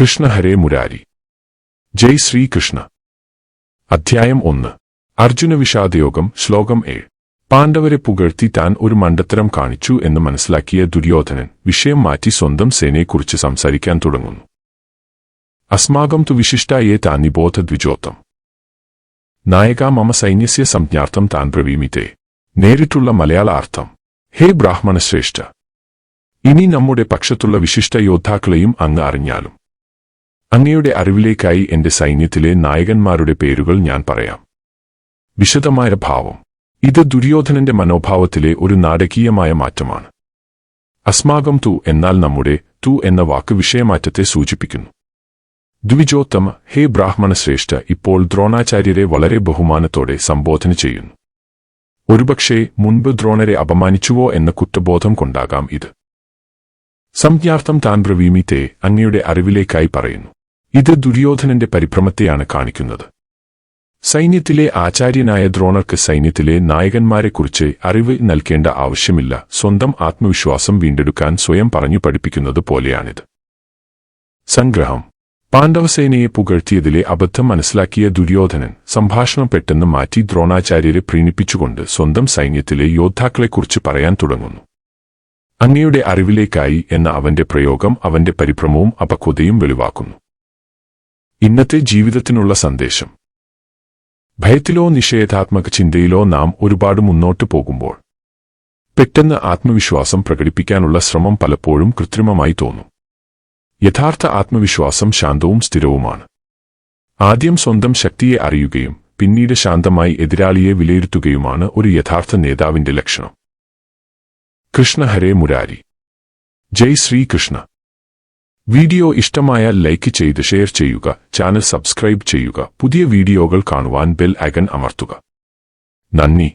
കൃഷ്ണ ഹരേ മുരാരി. ജയ് ശ്രീകൃഷ്ണ അധ്യായം ഒന്ന്. അർജുന വിഷാദയോഗം ശ്ലോകം ഏഴ്. പാണ്ഡവരെ പുകഴ്ത്തി താൻ ഒരു മണ്ടത്തരം കാണിച്ചു എന്ന് മനസ്സിലാക്കിയ ദുര്യോധനൻ വിഷയം മാറ്റി സ്വന്തം സേനയെക്കുറിച്ച് സംസാരിക്കാൻ തുടങ്ങുന്നു. അസ്മാകം തു വിശിഷ്ടായേ താൻ നിബോധ ദ്വിജോത്തം. നായക മമ സൈന്യസ്യ സംജ്ഞാർത്ഥം താൻ പ്രവീമിതേ നേരിട്ടുള്ള മലയാള അർത്ഥം. ഹേ ബ്രാഹ്മണശ്രേഷ്ഠ ഇനി നമ്മുടെ പക്ഷത്തുള്ള വിശിഷ്ട യോദ്ധാക്കളെയും അങ്ങ് അറിഞ്ഞാലും. അങ്ങയുടെ അറിവിലേക്കായി എന്റെ സൈന്യത്തിലെ നായകന്മാരുടെ പേരുകൾ ഞാൻ പറയാം. വിശദമായ ഭാവം. ഇത് ദുര്യോധനന്റെ മനോഭാവത്തിലെ ഒരു നാടകീയമായ മാറ്റമാണ്. അസ്മാകം തു എന്നാൽ നമ്മുടെ തു എന്ന വാക്ക് വിഷയമാറ്റത്തെ സൂചിപ്പിക്കുന്നു. ദ്വിജോത്തമ ഹേ ബ്രാഹ്മണശ്രേഷ്ഠ ഇപ്പോൾ ദ്രോണാചാര്യരെ വളരെ ബഹുമാനത്തോടെ സംബോധന ചെയ്യുന്നു. ഒരുപക്ഷേ മുൻപ് ദ്രോണരെ അപമാനിച്ചുവോ എന്ന കുറ്റബോധം കൊണ്ടാകാം ഇത്. സംജ്ഞാർത്ഥം താൻ ബ്രവീമിത്തെ അങ്ങയുടെ അറിവിലേക്കായി പറയുന്നു. ഇത് ദുര്യോധനന്റെ പരിഭ്രമത്തെയാണ് കാണിക്കുന്നത്. സൈന്യത്തിലെ ആചാര്യനായ ദ്രോണർക്ക് സൈന്യത്തിലെ നായകന്മാരെക്കുറിച്ച് അറിവ് നൽകേണ്ട ആവശ്യമില്ല. സ്വന്തം ആത്മവിശ്വാസം വീണ്ടെടുക്കാൻ സ്വയം പറഞ്ഞു പഠിപ്പിക്കുന്നത് പോലെയാണിത്. സംഗ്രഹം. പാണ്ഡവസേനയെ പുകഴ്ത്തിയതിലെ അബദ്ധം മനസ്സിലാക്കിയ ദുര്യോധനൻ സംഭാഷണം പെട്ടെന്ന് മാറ്റി ദ്രോണാചാര്യരെ പ്രീണിപ്പിച്ചുകൊണ്ട് സ്വന്തം സൈന്യത്തിലെ യോദ്ധാക്കളെക്കുറിച്ച് പറയാൻ തുടങ്ങുന്നു. അങ്ങയുടെ അറിവിലേക്കായി എന്ന അവന്റെ പ്രയോഗം അവന്റെ പരിഭ്രമവും അപക്വതയും വെളിവാക്കുന്നു. ഇന്നത്തെ ജീവിതത്തിനുള്ള സന്ദേശം. ഭയത്തിലോ നിഷേധാത്മക ചിന്തയിലോ നാം ഒരുപാട് മുന്നോട്ടു പോകുമ്പോൾ പെട്ടെന്ന് ആത്മവിശ്വാസം പ്രകടിപ്പിക്കാനുള്ള ശ്രമം പലപ്പോഴും കൃത്രിമമായി തോന്നും. യഥാർത്ഥ ആത്മവിശ്വാസം ശാന്തവും സ്ഥിരവുമാണ്. ആദ്യം സ്വന്തം ശക്തിയെ അറിയുകയും പിന്നീട് ശാന്തമായി എതിരാളിയെ വിലയിരുത്തുകയുമാണ് ഒരു യഥാർത്ഥ നേതാവിന്റെ ലക്ഷണം. കൃഷ്ണ ഹരേ മുരാരി. ജയ് ശ്രീകൃഷ്ണ. വീഡിയോ ഇഷ്ടമായാൽ ലൈക്ക് ചെയ്ത് ഷെയർ ചെയ്യുക. ചാനൽ സബ്സ്ക്രൈബ് ചെയ്യുക. പുതിയ വീഡിയോകൾ കാണുവാൻ ബെൽ ഐക്കൺ അമർത്തുക. നന്ദി.